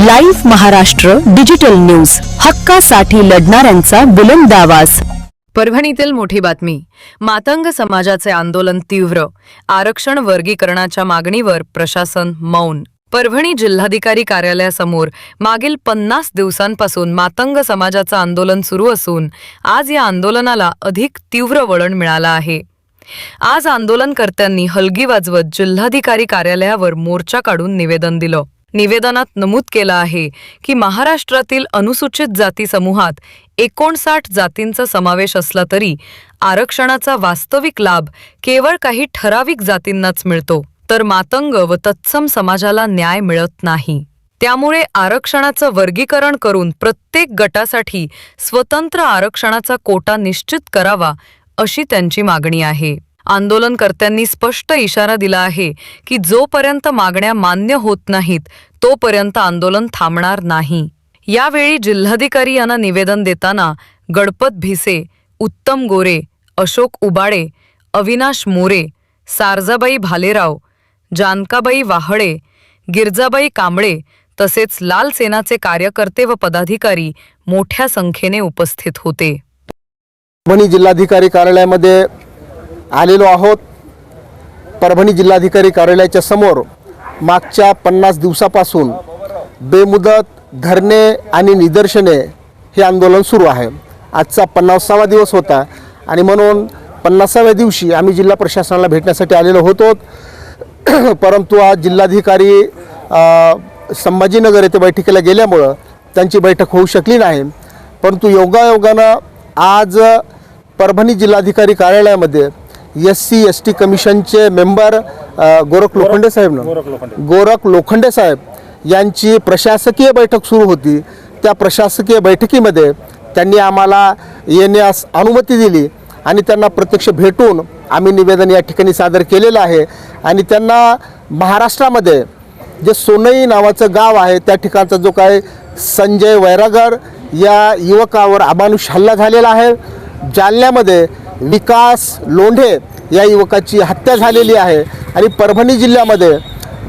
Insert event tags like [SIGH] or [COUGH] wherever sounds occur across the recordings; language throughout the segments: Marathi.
Live Maharashtra digital news. हक्कासाठी लढणाऱ्यांचा बुलंद आवाज. परभणीतील मोठी बातमी. मातंग समाजाचे आंदोलन तीव्र. आरक्षण वर्गीकरणाच्या मागणीवर प्रशासन मौन. परभणी जिल्हाधिकारी कार्यालयासमोर मागील पन्नास दिवसांपासून मातंग समाजाचं आंदोलन सुरू असून आज या आंदोलनाला अधिक तीव्र वळण मिळालं आहे. आज आंदोलनकर्त्यांनी हलगी वाजवत जिल्हाधिकारी कार्यालयावर मोर्चा काढून निवेदन दिलं. निवेदनात नमूद केलं आहे की महाराष्ट्रातील अनुसूचित जाती समूहात एकोणसाठ जातींचा समावेश असला तरी आरक्षणाचा वास्तविक लाभ केवळ काही ठराविक जातींनाच मिळतो. तर मातंग व तत्सम समाजाला न्याय मिळत नाही. त्यामुळे आरक्षणाचं वर्गीकरण करून प्रत्येक गटासाठी स्वतंत्र आरक्षणाचा कोटा निश्चित करावा अशी त्यांची मागणी आहे. आंदोलनकर्त्यांनी स्पष्ट इशारा दिला आहे की जोपर्यंत मागण्या मान्य होत नाहीत तोपर्यंत आंदोलन थांबणार नाही. यावेळी जिल्हाधिकारी यांना निवेदन देताना गणपत भिसे उत्तम गोरे अशोक उबाळे अविनाश मोरे सारजाबाई भालेराव जानकाबाई वाहळे गिरजाबाई कांबळे तसेच लाल सेनाचे कार्यकर्ते व पदाधिकारी मोठ्या संख्येने उपस्थित होते. परभणी जिल्हाधिकारी कार्यालयामध्ये आलेलो आहोत. परभणी जिल्हाधिकारी कार्यालयाच्या समोर मागच्या पन्नास दिवसापासून बेमुदत धरणे आणि निदर्शने हे आंदोलन सुरू आहे. आजचा पन्नासावा दिवस होता आणि म्हणून पन्नासाव्या दिवशी आम्ही जिल्हा प्रशासनाला भेटण्यासाठी आलेलो होतो. [CLEARS THROAT] परंतु आज जिल्हाधिकारी संभाजीनगर येथे बैठकीला गेल्यामुळं त्यांची बैठक होऊ शकली नाही. परंतु योगायोगानं आज परभणी जिल्हाधिकारी कार्यालयामध्ये एस सी एस टी कमिशनचे मेंबर गोरख लोखंडे साहेब ना? गोरख लोखंडे. साहेब यांची प्रशासकीय बैठक सुरू होती. त्या प्रशासकीय बैठकीमध्ये त्यांनी आम्हाला येण्यास अनुमती दिली आणि त्यांना प्रत्यक्ष भेटून आम्ही निवेदन या ठिकाणी सादर केलेलं आहे. आणि त्यांना महाराष्ट्रामध्ये जे सोनई नावाचं गाव आहे त्या ठिकाणचा जो काय संजय वैरागर या युवकावर अमानुष हल्ला झालेला आहे. जालन्यामध्ये विकास लोंढे या युवकाची हत्या झालेली आहे. आणि परभणी जिल्ह्यामध्ये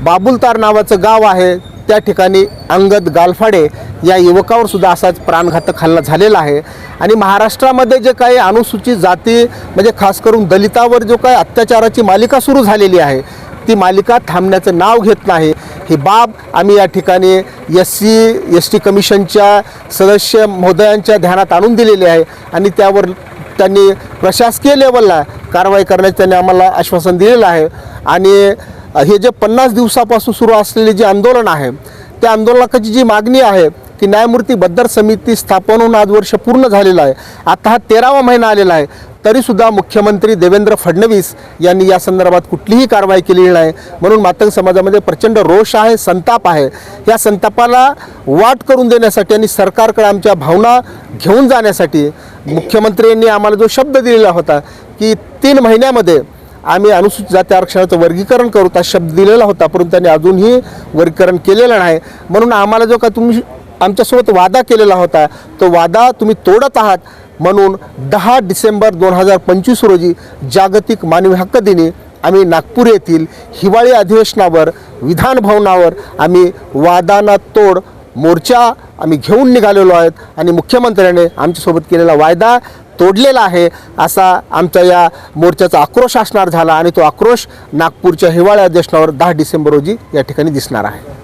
बाबुलतार नावाचं गाव आहे. त्या ठिकाणी अंगद गालफाडे या युवकावर सुद्धा असाच प्राणघातक हल्ला झालेला आहे. आणि महाराष्ट्रामध्ये जे काही अनुसूचित जाती म्हणजे खास करून दलितावर जो काही अत्याचाराची मालिका सुरू झालेली आहे ती मालिका थांबण्याचं नाव घेत नाही. ही बाब आम्ही या ठिकाणी एस सी एस टी कमिशनच्या सदस्य महोदयांच्या ध्यानात आणून दिलेली आहे. आणि त्यावर त्यांनी प्रशासकीय लेवलला कारवाई करण्याचं त्यांनी आम्हाला आश्वासन दिलेलं आहे. आणि हे जे पन्नास दिवसापासून सुरू असलेले जे आंदोलन आहे त्या आंदोलनाची जी मागणी आहे की न्यायमूर्ती बद्दर समिती स्थापन होऊन आज वर्ष पूर्ण झालेलं आहे. आता हा तेरावा महिना आलेला आहे. तरीसुद्धा मुख्यमंत्री देवेंद्र फडणवीस यांनी या संदर्भात कुठलीही कारवाई केलेली नाही. म्हणून मातंग समाजामध्ये प्रचंड रोष आहे संताप आहे. या संतापाला वाट करून देण्यासाठी आणि सरकारकडे आमच्या भावना घेऊन जाण्यासाठी मुख्यमंत्र्यांनी आम्हाला जो शब्द दिलेला होता की तीन महिन्यामध्ये आम्ही अनुसूचित जाती आरक्षणाचं वर्गीकरण करू हा शब्द दिलेला होता परंतु त्यांनी अजूनही वर्गीकरण केलेलं नाही. म्हणून आम्हाला जो का तुम्ही आमच्यासोबत वादा केलेला होता. तो वादा तुम्ही तोडत आहात. म्हणून दहा डिसेंबर दोन हजार पंचवीस रोजी जागतिक मानवी हक्क दिनी आम्ही नागपूर येथील हिवाळी अधिवेशनावर विधान भवनावर आम्ही वादाना तोड मोर्चा आम्ही घेऊन निघालेलो आहेत आणि मुख्यमंत्र्याने आमच्यासोबत केलेला वायदा तोडलेला आहे असा आमच्या या मोर्चाचा आक्रोश असणार झाला आणि तो आक्रोश नागपूरच्या हिवाळी अधिवेशनावर दहा डिसेंबर रोजी या ठिकाणी दिसणार आहे.